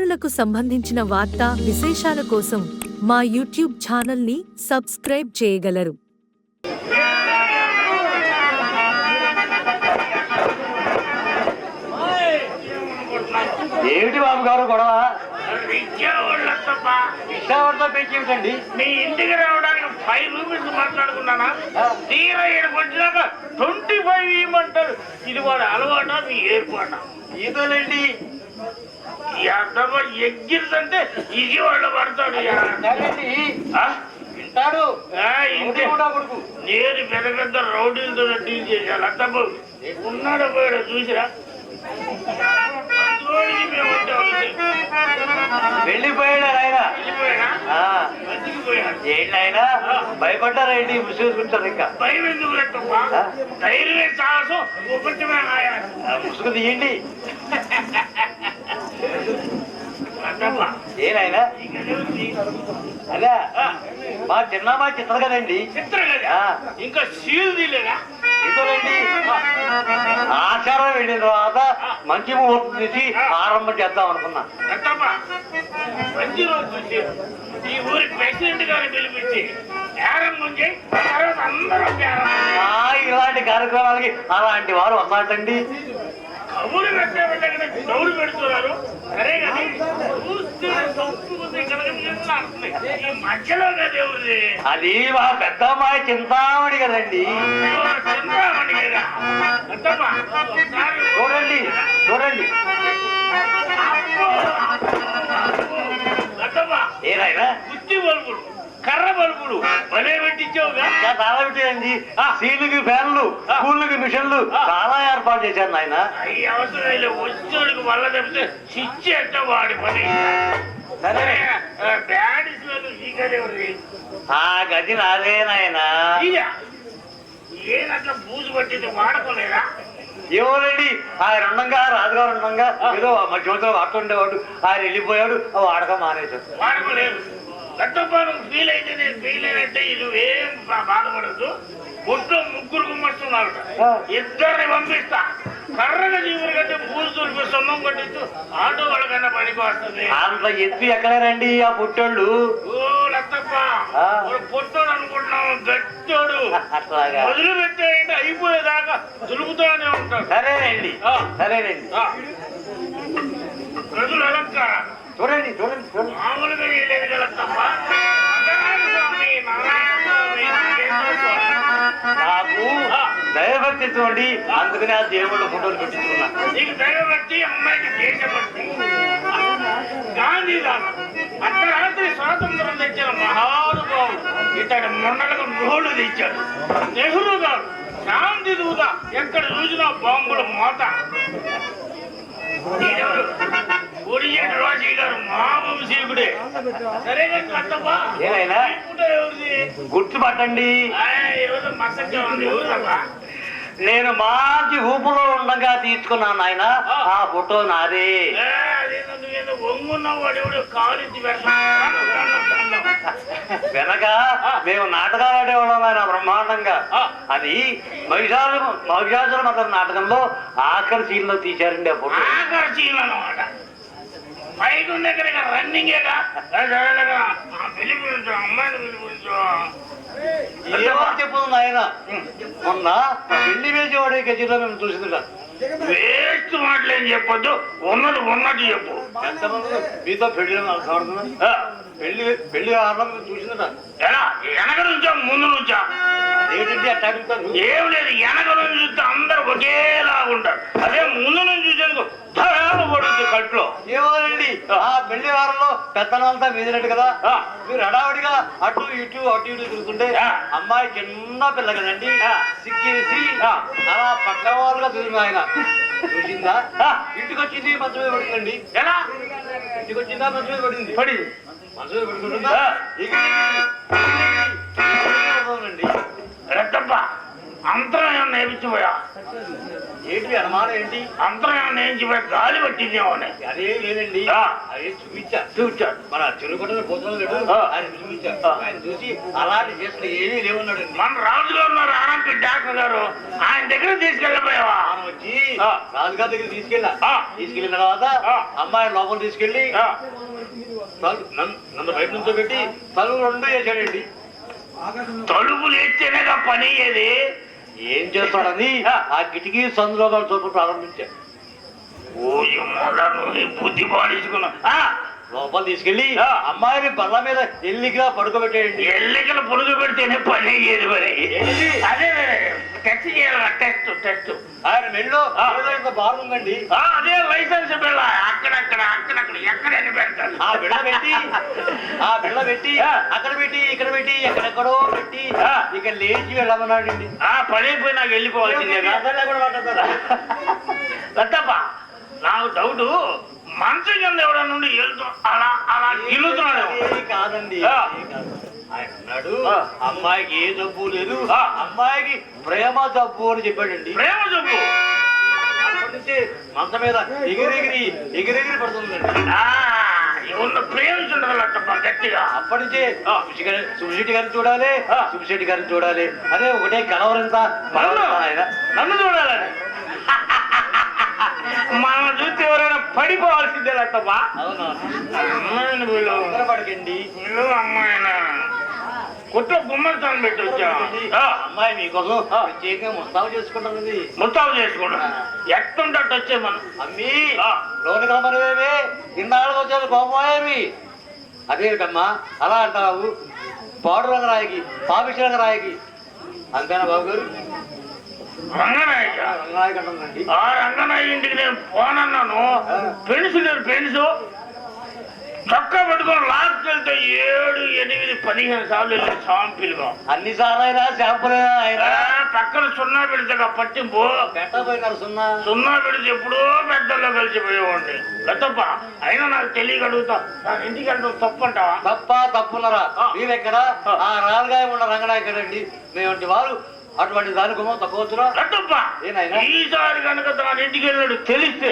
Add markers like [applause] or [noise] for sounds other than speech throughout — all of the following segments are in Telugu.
చిన్నారులకు సంబంధించిన వార్తా విశేషాల కోసం మా యూట్యూబ్ ఛానల్ని సబ్స్క్రైబ్ చేయగలరు. ఏమిటి బాబు గారు గొడవ? పెంచేమిటండి మీ ఇంటికి రావడానికి ఫైవ్ రూపీస్ మాట్లాడుకున్నానా? తీరా వచ్చినాక ట్వంటీ ఫైవ్ ఇవ్వమంటారు. ఇది వాడు అలవాట? మీ ఏర్పాట? ఈతోలేండి ఎగ్గిరిదంటే ఇది వాళ్ళు పడతాడు? వింటాడు. నేను పెద్ద పెద్ద రౌడీలతో డీల్ చేశాను. అర్థము ఉన్నాడు పోయాడు చూసిరా. వెళ్ళిపోయాడు ఆయన? బతికిపోయాడు. ఏంటి ముసుగుంటారు ఇంకా. భయం ఎందుకు? ధైర్యమే సాహసం ముసుగు తీయండి? [laughs] ఏనాయనా అదే ఆ, మా చిత్ర కదండి. చిత్రం. ఇంకా సీల్ తీలేదా ఈతోలేండి ఆచారం వెళ్ళిన తర్వాత మంచి ముహూర్తం తీసి ఆరంభం చేద్దాం అనుకున్నా. అర్థమా? మంచి రోజు చూసి ఈ ఊరి ప్రెసిడెంట్ గారిని పిలిపించి ప్రారంభం చేయి తర్వాత అందరూ ప్రారంభం ఆ, ఇలాంటి కార్యక్రమాలకి అలాంటి వారు వస్తారండి కబురు పెట్టే వెళ్ళగానే దౌడు పెడుతున్నారు. సరే కానీ మధ్యలో కదా ఉంది అది మా పెద్ద అమ్మాయి చింతామణి కదండి. చింతామణి కదా. చూడండి చూడండి. బల్బులు భలే పెట్టించావుగా ఇంకా చాలా పెట్టాయండి. సీలుకి ఫ్యాన్లు కూళ్ళకి మిషన్లు చాలా ఏర్పాటు చేశారు నాయన. ఈ అవసరం వచ్చేవాడికి వల్ల తప్పితే స్విచ్ ఎట్ట వాడి పని. సరే. బ్యాడ్ స్మెల్ సీకరేవాడి ఆ గది నాదే నాయన. ఇదా ఏదట్లా బూజు పట్టింది వాడుకోలేదా? ఏమోనండి ఆయన ఉండంగా రాజుగారు ఉండంగా ఏదో మధ్యమధ్యలో వాడుతుండేవాడు ఆయన వెళ్ళిపోయాడు ఆ వాడకం మానేశాడు. వాడుకోలేదు. గట్టపాలం ఫీల్ అయితే నేను ఫీల్ అయినట్టే ఇది ఏం బా- బాధపడద్దు. ఒంట్లో ముగ్గురు గుమ్మస్తున్నారు ఇద్దరిని పంపిస్తా. కర్రగా జీవులు కట్టి పూలు తులిపి సొమ్మం కొట్టించు ఆటో వాళ్ళకన్నా పనికి వస్తుంది. అంత ఎత్తు ఎక్కలేరండి ఆ పుట్టోళ్ళు ఓ లత్తప్ప పొట్టోడు అనుకుంటున్నావు గట్టోడు. అట్లాగా. మొదలు పెట్టాయంటే అయిపోయేదాకా దులుపుతూనే ఉంటాడు. సరేనండి. సరేనండి. ప్రజలు అలంకారం. చూడండి చూడండి చూడండి మామూలుగా కదా తప్ప. నాకు దైవభక్తి చూడండి అందుకనే ఆ దేవుళ్ళ ఫోటోలు పెట్టించుకున్నా. నీకు దైవభక్తి అమ్మాయికి దేశభక్తి. గాంధీ అర్ధరాత్రి స్వాతంత్రం తెచ్చిన మహానుభావుడు ఇతడు మొన్నలకు నోళ్ళు తెచ్చాడు. నెహ్రూ గారు శాంతి దూత ఎక్కడ చూసినా బాంబుల మోత. గారు గుర్తుపట్టండి. నేను మంచి ఊపులో ఉండగా తీసుకున్నాను ఆయన ఆ. ఫోటో నాదే. [laughs] వెనక మేము నాటకాలు ఆడేవాళ్ళం ఆయన బ్రహ్మాండంగా. అది మహిషాలు మహిషాసుల మత నాటకంలో ఆఖరి సీన్లో తీశారండి ఆ ఫోటో. ఆకర్షణ అనమాట ఉంది ఇక్కడ రన్నింగేగా సరేలేగా పిలిపించు అమ్మాయిని పిలిపించు ఏమో చెప్పుతుంది ఆయన మొన్న పెళ్ళి వేసేవాడే గదిలో మేము చూసిందిగా వేస్ట్ మాటలేం చెప్పొద్దు. ఉన్నది ఉన్నది చెప్పు. మీతో పెళ్ళి పెళ్ళి పెళ్ళి చూసిందట. ఎలా వెనక నుంచా ముందు నుంచా. ఏంటంటే అట్లా అడుగుతారు? ఏం లేదు వెనక నుంచి చూస్తే అందరు ఒకేలా ఉంటారు. అదే ముందు నుంచి చూసేందుకు ధరాలు పడుతుంది కట్లో ఏమోనండి ఆ పెళ్ళి వారంలో పెత్తనంతా మీదినట్టు కదా? ఆ. మీరు హడావుడిగా అటు ఇటు అటు ఇటు తిరుగుతుంటే. అమ్మాయి చిన్న పిల్ల కదండి. సిక్కేసి. అలా పక్క వాళ్ళుగా తిరిగి ఆయన. చూసిందా. ఇంటికి వచ్చింది మంచం మీద పడిందండి. ఎలా? ఇంటికి వచ్చిందా మంచం మీద పడింది. పడింది. ఎగిరి పడుతుందండి. రత్తప్ప అంతరం నేర్పించిపోయా ఏంటి అనుమానం ఏంటి అంతరం నేర్చిపోయి గాలి పట్టిందేమో అని. అదే లేదండి. అది చూపించా చూచాడు మన చెరుకుంటే పోతున్నాం లేడు ఆ. ఆయన చూపించా. ఆయన చూసి అలాంటి చేసిన ఏమీ లేవున్నాడు మన రాజులో ఉన్నారు ఆనంపి డాక్టర్ గారు ఆయన దగ్గర తీసుకెళ్ళిపోయావా మనం వచ్చి. రాజుగారి దగ్గర తీసుకెళ్ళా. తీసుకెళ్ళిన తర్వాత ఆ. అమ్మాయి లోపల తీసుకెళ్ళి నన్ను బయట నుంచో పెట్టి తలుపు రెండు వేసాడండి తలుపులు ఎత్తేనేగా పని అయ్యేది ఏం చేస్తాడని ఆ కిటికీ సందులో చూపు ప్రారంభించాడు. ఓయ్ బుద్ధి పాడించుకున్నా లోపల తీసుకెళ్ళి ఆ. అమ్మాయిని బల్ల మీద ఎల్లిగా పడుకోబెట్టాడండి ఎల్లికలు పొడుగు పెడితేనే పని అయ్యేది మరి? అదే టెస్ట్ చేయాలి టెస్ట్ టెస్ట్ ఆయన మెళ్ళో ఇంత బాగుందండి ఆ, అదే లైసెన్స్ బిళ్ళ అక్కడక్కడ అక్కడక్కడ ఎక్కడైనా పెడతారు ఆ బిళ్ళ పెట్టి ఆ బిళ్ళ పెట్టి. అక్కడ పెట్టి ఇక్కడ పెట్టి ఎక్కడెక్కడో పెట్టి. ఇక లేచి వెళ్ళమన్నాడండి ఆ పని అయిపోయి నాకు మాట్లాడతారా? పెద్దప్ప నాకు డౌట్ మంచం కింద ఎవడ నుండి అలా అలా గిల్లుతున్నాడు. అది కాదండి. ఆయన అన్నాడు. అమ్మాయికి ఏ జబ్బు లేదు. అమ్మాయికి ప్రేమ జబ్బు అని చెప్పాడండి. ప్రేమ నుంచి మంచం మీద ఎగిరెగిరి ఎగిరెగిరి పడుతుందండి. ఆ, ఉన్న గట్టిగా. అప్పటి నుంచే సుబ్బిశెట్టి గారిని చూడాలి ఆ. సుబ్బిశెట్టి గారిని చూడాలి. అదే ఒకటే కలవరంత నన్ను చూడాలని. మనం చూస్తే ఎవరైనా పడిపోవాల్సిందే వీళ్ళు. తొందరపడకండి. వీళ్ళు అమ్మాయినా. గుమ్మడితాను పెట్టి వచ్చా అమ్మాయి మీకోసం ప్రత్యేకంగా ముస్తాబు చేసుకుంటున్నది ముస్తాబు చేసుకున్నా ఎట్టుంటట్టు వచ్చే మనం అమ్మి. లోని కలమరివేమి ఇన్నాళ్ళకి వచ్చారు కోపమేమి? అదేమిటమ్మా? అలా అంటావు? పాడు రంగరాయికి పాపిష్టి రంగరాయికి అంతేనా బాబు గారు రంగనాయక. ఆ రంగనాయ ఇంటికి నేను పోనన్నాను. పెన్సు లేదు పెన్సు చొక్కా పట్టుకొని లాక్కెళ్తే ఏడు ఎనిమిది పదిహేను సార్లు వెళ్ళి సాంపిల్గా అన్ని సార్లు అయినా శాంపుల్ అయినా పక్కన సున్నా పెడితే పట్టింపు. సున్నా. సున్నా పెడితే ఎప్పుడో పెద్దల్లో కలిసిపోయేవాడిని గతప్ప అయినా నాకు తెలియక అడుగుతా నా ఇంటికి వెళ్ళడం తప్పు అంటావా తప్ప తప్పున్నరా. ఆ. మీరెక్కడ? ఆ రాలుగాయ ఉన్న రంగనాయకుడండి మేమంటి వారు అటువంటి దాని గతప్ప ఏనాయనా? ఈసారి కనుక తన ఇంటికి వెళ్ళాడు తెలిస్తే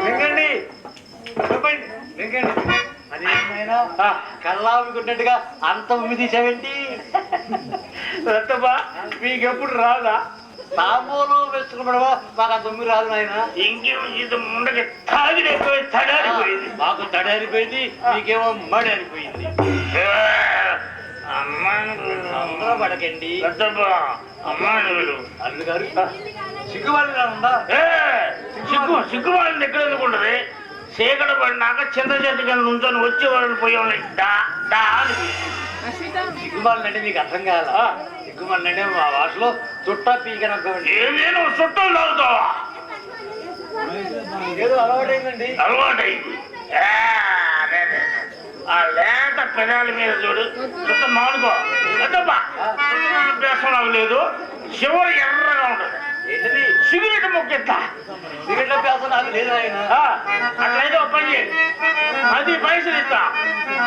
వెంకండి! అదేమైనా కళ్ళాముకున్నట్టుగా అంత ఉమ్మి తీసావేంటి? గతప్ప మీకెప్పుడు రాదా తాంబూలు వేసుకున్నాడవా మాకు అంత ఉమ్మి రాదు నాయన. ఇంకేం ఇది ముండకి తాగిడైపోయి తడారిపోయింది. మాకు తడారిపోయింది మీకేమో మడారిపోయింది అందరూ పడకండి. వీళ్ళు అల్లు గారు సిగ్గుపడి ఉందా? ఏ, సిగ్గు సిగ్గు వాళ్ళని ఎక్కడ ఎందుకుంటది చీకట పడినాక చింత చెట్టు కింద నుంచొని వచ్చే వాళ్ళని పోయేవాళ్ళని డా డా అని పిలుస్తుంది. సిగ్గుమాలంటే మీకు అర్థం కాదా సిగ్గుమాలంటే మా భాషలో చుట్టా పీకనక్కవండి ఏమేనో చుట్టం తాగుతావా ఏదో అలవాటైందండి. అలవాటైంది. ఆ లేత పెదాల మీద చూడు. చుట్టం మానుకో. అభ్యాసం లేదు. చివరి ఎర్రగా ఉంటుంది. సిగరెట్ మొక్కెత్తా సిగరెట్ల అభ్యాసం నాకు లేదు ఆయన? అట్లయితే ఒక పని పది పైసలు ఇస్తా.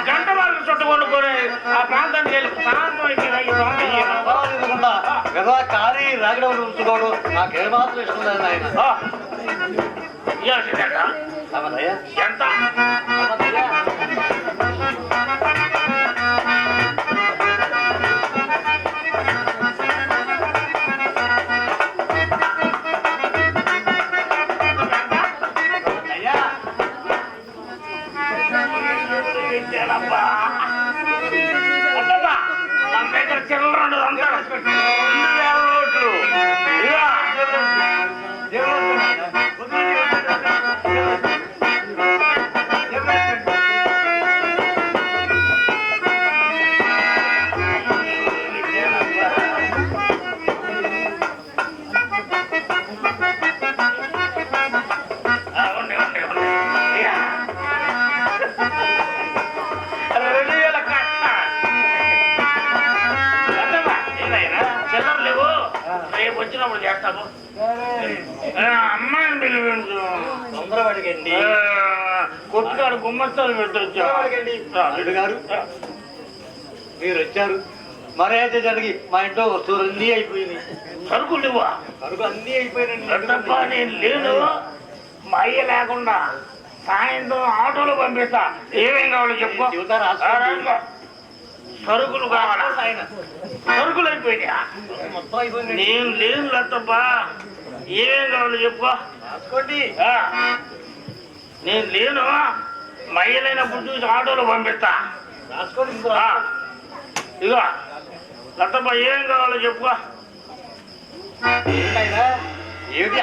గంట వాళ్ళకి చుట్టు కొనుక్కొని ఆ ప్రాంతానికి వెళ్ళి ప్రాంతం కానీ రాగడవలు ఉంచుకోవడం నాకు ఏమాత్రం ఇష్టం లేదు ఆయన ఎంత? ఆ, కొట్టుకాడు గుమ్మస్తాలు పెట్టొచ్చా? గారు మీరు వచ్చారు. మర్యాద జరిగి మా ఇంట్లో వస్తువులు అన్నీ అయిపోయినాయి. సరుకులు ఇవ్వా? అన్నీ అయిపోయినాయి. నేను లేను మా అయ్య లేకుండా సాయంత్రం ఆటోలో పంపిస్తా. ఏమేం కావాలో చెప్పు. సరుకులు కావాలా? సరుకులు అయిపోయినా మొత్తం అయిపోయింది నేను లేను లత్తప్ప ఏమేం కావాలో చెప్పు. రాసుకోండి. నేను లేను. మా అయ్య లేనప్పుడు చూసి ఆటోలో పంపిస్తా. రాసుకోండి ఇగో లత్తప్ప ఏమేం కావాలో చెప్పు. ఏంటైనా ఏమిటి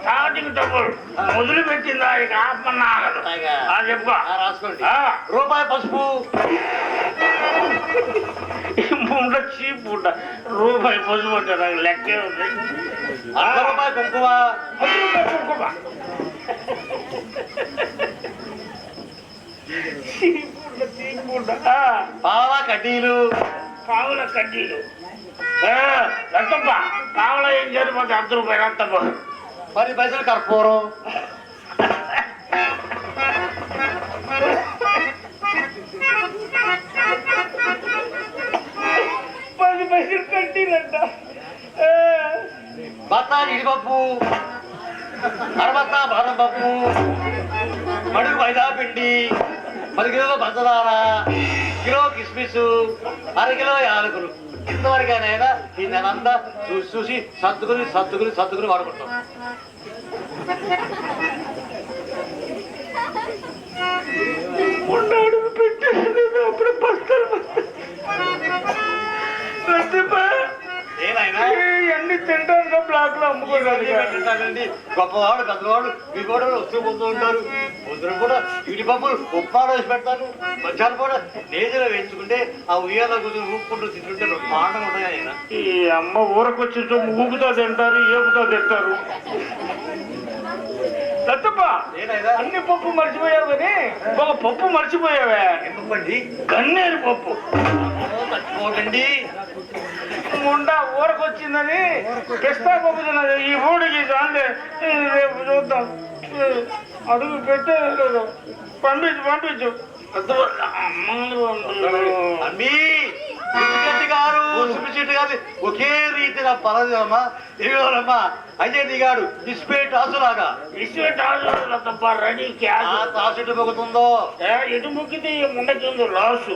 స్టార్టింగ్ డబ్బులు. మొదలు పెట్టిందా? ఇక ఆత్మన్న ఆగదు ఆ చెప్పుకో రాసుకోండి. రూపాయి పసుపు. ఈ ముండ చీప్ ఉండ రూపాయి పసుపు అంటే నాకు లెక్కే ఉంది ఆ, అర్ధ రూపాయి కుంకుమ పది రూపాయలు కుంకుమ. చీప్ ఉండ, చీప్ ఉండ. ఆ, పావ కడ్డీలు పావుల కడ్డీలు ఏ, లత్తప్ప పావుల ఏం సరిపోతే అర్ధ రూపాయలు లత్తప్ప పది పైసలు కర్పూరం బత్తా ఇడిపప్పు అరబత్త బాదం పప్పు మడుగు మైదా పిండి పది కిలోల పంచదార కిలో కిస్మిస్ అర కిలో యాలకులు. ఇంతవరకైనా ఈ నెలంతా చూసి చూసి సర్దుకుని సర్దుకుని సర్దుకుని వాడుకుంటాం. ఉన్నాడు తింటాను గొప్పవాడు పెద్దవాడు మీ కూడా వస్తూ పోతూ ఉంటారు. పొద్దున కూడా జీడిపప్పులు ఉప్మాలో వేసి పెడతారు. మధ్యాహ్నం కూడా నేజలో వేయించుకుంటే ఆ ఉయ్యాల కూర్చొని ఊపుకుంటూ తింటుంటే బ్రహ్మాండంగా ఉంటాయి ఆయన. ఈ అమ్మ ఊరకొచ్చి ఊగుతో తింటారు ఏపుతో తింటారు. ఏనాయనా అన్ని పప్పు మర్చిపోయావు కానీ ఒక పప్పు మర్చిపోయావే. ఎందుకండి? గన్నేరు పప్పు. తట్టుకోకండి ముండా ఊరకొచ్చిందని పిస్తా పప్పు తిన్నది. ఈ ఊడికి ఇది రేపు చూద్దాం. అడుగు పెట్టే పంపించు పంపించు. అమ్మీ! సుబ్బిశెట్టి గారు సుబ్బిశెట్టి గారు ఒకే రీతిన పలదమ్మా ఇదిగోనమ్మా అజయ్ దిగాడు ఇస్పే టాసులాగా ఇసుక టాజుల తప్ప రెడీ ఆ క్యాష్ తాసు మొక్కుతుందో ఏ, ఎటు ముక్కితే ముండకింది లాసు.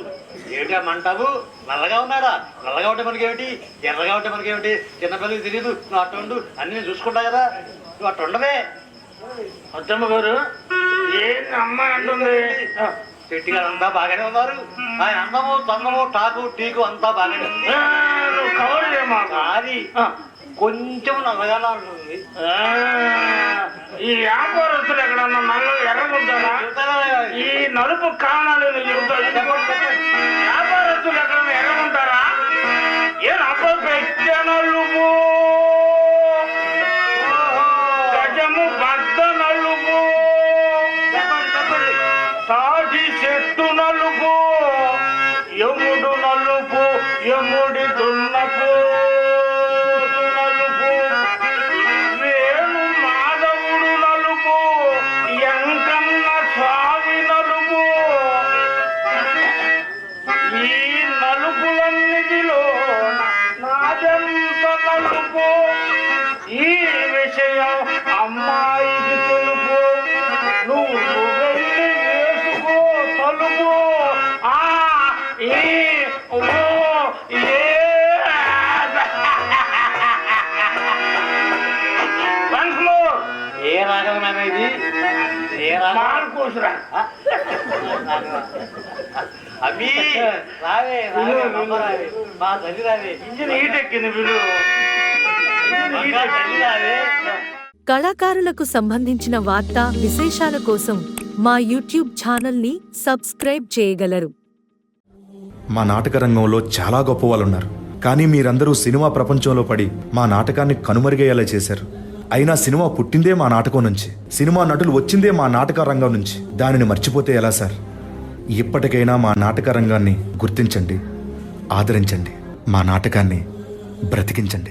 ఏమిటి అమ్మంటావు నల్లగా ఉన్నాడా? నల్లగా ఉంటే మనకేమిటి? ఎర్రగా ఉంటే మనకేమిటి? చిన్నపిల్లలకి తెలియదు నువ్వు అట్టు ఉండు అన్ని నేను చూసుకుంటా కదా. నువ్వు అట్టు ఉండవే. అత్తమ్మ గారు ఏంది అమ్మాయి అంటుంది? ఆ, చెట్టి గారు అంతా బాగానే ఉన్నారు. ఆయన అందము తన్నము టాకు టీకు అంతా బాగానే ఉంది. ఆ, కొంచెం నల్లగానే ఉంటుంది. ఈ వ్యాపారస్తులు ఎక్కడన్నా నల్ల ఎర్రగుంటారా? ఈ నలుపు కారణాలు నేను చెబుతాను చెప్పండి, చెప్పండి. వ్యాపారస్తులు ఎక్కడన్నా ఎర్రగుంటారా? ఏ నలుపు గజము బద్ద అవి రావే రావే అమ్మ రావే. మా తల్లి రావే. ఇంజిన్ హీట్ ఎక్కింది తల్లి రావే. కళాకారులకు సంబంధించిన వార్తా విశేషాల కోసం మా యూట్యూబ్ ఛానల్ని సబ్స్క్రైబ్ చేయగలరు. మా నాటక రంగంలో చాలా గొప్ప వాళ్ళు ఉన్నారు కానీ మీరందరూ సినిమా ప్రపంచంలో పడి మా నాటకాన్ని కనుమరుగయ్యేలా చేశారు. అయినా సినిమా పుట్టిందే మా నాటకం నుంచి. సినిమా నటులు వచ్చిందే మా నాటక రంగం నుంచి. దానిని మర్చిపోతే ఎలా సార్? ఇప్పటికైనా మా నాటక రంగాన్ని గుర్తించండి ఆదరించండి. మా నాటకాన్ని బ్రతికించండి.